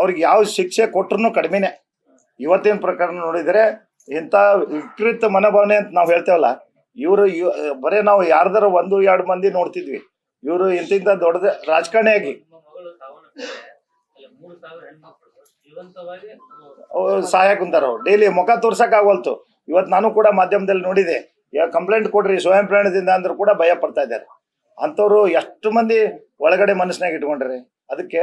ಅವ್ರಿಗೆ ಯಾವ ಶಿಕ್ಷೆ ಕೊಟ್ರು ಕಡಿಮೆನೆ. ಇವತ್ತಿನ ಪ್ರಕಾರ ನೋಡಿದರೆ ಇಂಥ ವಿಪರೀತ ಮನೋಭಾವನೆ ಅಂತ ನಾವು ಹೇಳ್ತೇವಲ್ಲ ಇವರು ಬರೇ ನಾವು ಯಾರ್ದಾರ ಒಂದು ಎರಡು ಮಂದಿ ನೋಡ್ತಿದ್ವಿ. ಇವರು ಇಂತಿಂತ ದೊಡ್ಡದ ರಾಜಕಾರಣಿಯಾಗಿ ಸಹಾಯ ಕುಂತಾರ ಅವ್ರು. ಡೈಲಿ ಮುಖ ತೋರ್ಸಕ್ ಆಗೋಲ್ತು ಇವತ್ತು ನಾನು ಕೂಡ ಮಾಧ್ಯಮದಲ್ಲಿ ನೋಡಿದೆ. ಕಂಪ್ಲೇಂಟ್ ಕೊಡ್ರಿ ಸ್ವಯಂ ಪ್ರೇರಣದಿಂದ ಅಂದ್ರೂ ಕೂಡ ಭಯ ಪಡ್ತಾ ಇದ್ದಾರೆ. ಅಂಥವ್ರು ಎಷ್ಟು ಮಂದಿ ಒಳಗಡೆ ಮನಸ್ಸಿನಾಗ ಇಟ್ಕೊಂಡ್ರಿ? ಅದಕ್ಕೆ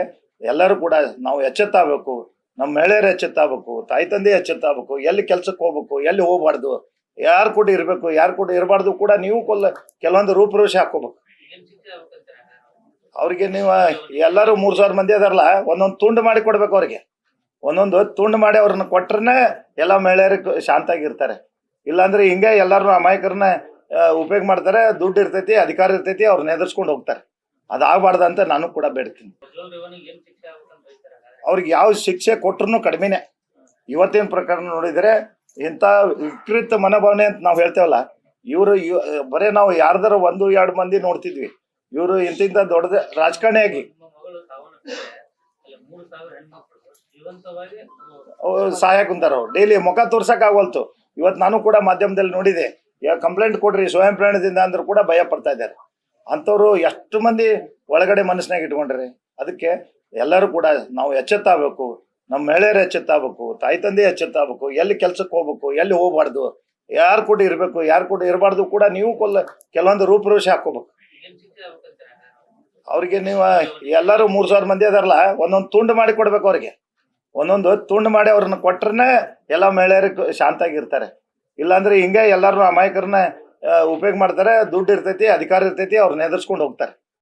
ಎಲ್ಲರೂ ಕೂಡ ನಾವು ಎಚ್ಚೆತ್ತಾಗಬೇಕು, ನಮ್ಮ ಮಹಿಳೆಯರು ಎಚ್ಚೆತ್ತಾಗಬೇಕು, ತಾಯಿ ತಂದೆ ಎಚ್ಚೆತ್ತಾಗಬೇಕು, ಎಲ್ಲಿ ಕೆಲ್ಸಕ್ಕೆ ಹೋಗ್ಬೇಕು, ಎಲ್ಲಿ ಹೋಗ್ಬಾರ್ದು, ಯಾರು ಕೂಡ ಇರಬೇಕು, ಯಾರು ಕೂಡ ಇರಬಾರ್ದು ಕೂಡ ನೀವು ಕೊಲ್ಲ ಕೆಲವೊಂದು ರೂಪುರೇಷೆ ಹಾಕೋಬೇಕು? ಅವ್ರಿಗೆ ನೀವು, ಎಲ್ಲರೂ ಮೂರು ಸಾವಿರ ಮಂದಿ ಅದಾರಲ್ಲ, ಒಂದೊಂದು ತುಂಡು ಮಾಡಿ ಕೊಡ್ಬೇಕು ಅವ್ರಿಗೆ. ಒಂದೊಂದು ತುಂಡು ಮಾಡಿ ಅವ್ರನ್ನ ಕೊಟ್ರೆ ಎಲ್ಲ ಮಹಿಳೆಯರು ಶಾಂತಾಗಿರ್ತಾರೆ. ಇಲ್ಲಾಂದ್ರೆ ಹಿಂಗೆ ಎಲ್ಲರೂ ಅಮಾಯಕರನ್ನ ಉಪಯೋಗ ಮಾಡ್ತಾರೆ, ದುಡ್ಡು ಇರ್ತೈತಿ, ಅಧಿಕಾರ ಇರ್ತೈತಿ, ಅವ್ರನ್ನ ಎದುರಿಸ್ಕೊಂಡು ಹೋಗ್ತಾರೆ. ಅದಾಗಬಾರ್ದು ಅಂತ ನಾನು ಕೂಡ ಬೇಡ್ತೀನಿ? ಅವ್ರಿಗೆ ಯಾವ ಶಿಕ್ಷೆ ಕೊಟ್ರು ಕಡಿಮೆನೆ. ಇವತ್ತಿನ ಪ್ರಕಾರ ನೋಡಿದರೆ ಇಂಥ ವಿಪರೀತ ಮನೋಭಾವನೆ ಅಂತ ನಾವು ಹೇಳ್ತೇವಲ್ಲ ಇವರು ಬರೀ ನಾವು ಯಾರ್ದಾರ ಒಂದು ಎರಡು ಮಂದಿ ನೋಡ್ತಿದ್ವಿ. ಇವರು ಇಂತಿಂತ ದೊಡ್ಡದ ರಾಜಕಾರಣಿಯಾಗಿ. ಸಹಾಯ ಕುಂತಾರ ಅವ್ರು. ಡೈಲಿ ಮುಖ ತೋರ್ಸಕ್ ಆಗವಲ್ತು. ಇವತ್ತು ನಾನು ಕೂಡ ಮಾಧ್ಯಮದಲ್ಲಿ ನೋಡಿದೆ. ಕಂಪ್ಲೇಂಟ್ ಕೊಡ್ರಿ ಸ್ವಯಂ ಪ್ರೇರಣದಿಂದ ಅಂದ್ರೂ ಕೂಡ ಭಯ ಪಡ್ತಾ ಇದ್ದಾರೆ. ಅಂಥವ್ರು ಎಷ್ಟು ಮಂದಿ ಒಳಗಡೆ ಮನಸ್ಸಿನಾಗ ಇಟ್ಕೊಂಡ್ರಿ ಅದಕ್ಕೆ ಎಲ್ಲರೂ ಕೂಡ ನಾವು ಎಚ್ಚೆತ್ತಾಗಬೇಕು, ನಮ್ಮ ಮಹಿಳೆಯರು ಎಚ್ಚೆತ್ತಾಗಬೇಕು, ತಾಯಿ ತಂದೆ ಎಚ್ಚೆತ್ತಾಗಬೇಕು, ಎಲ್ಲಿ ಕೆಲ್ಸಕ್ಕೆ ಹೋಗ್ಬೇಕು, ಎಲ್ಲಿ ಹೋಗ್ಬಾರ್ದು, ಯಾರು ಕೂಡ ಇರಬೇಕು, ಯಾರು ಕೂಡ ಇರಬಾರ್ದು ಕೂಡ ನೀವು ಕೊಲ್ಲ ಕೆಲವೊಂದು ರೂಪುರೇಷೆ ಹಾಕೋಬೇಕು? ಅವ್ರಿಗೆ ನೀವು, ಎಲ್ಲರೂ ಮೂರು ಸಾವಿರ ಮಂದಿ ಅದಾರಲ್ಲ, ಒಂದೊಂದು ತುಂಡು ಮಾಡಿ ಕೊಡ್ಬೇಕು ಅವ್ರಿಗೆ ಒಂದೊಂದು ತುಂಡು ಮಾಡಿ ಅವ್ರನ್ನ ಕೊಟ್ರೆ ಎಲ್ಲ ಮಹಿಳೆಯರು ಶಾಂತಾಗಿರ್ತಾರೆ ಇಲ್ಲಾಂದ್ರೆ ಹಿಂಗೆ ಎಲ್ಲರೂ ಅಮಾಯಕರನ್ನ ಉಪಯೋಗ ಮಾಡ್ತಾರೆ ದುಡ್ಡು ಇರ್ತೈತಿ ಅಧಿಕಾರ ಇರ್ತೈತಿ ಅವ್ರನ್ನ ಎದುರಿಸ್ಕೊಂಡು ಹೋಗ್ತಾರೆ.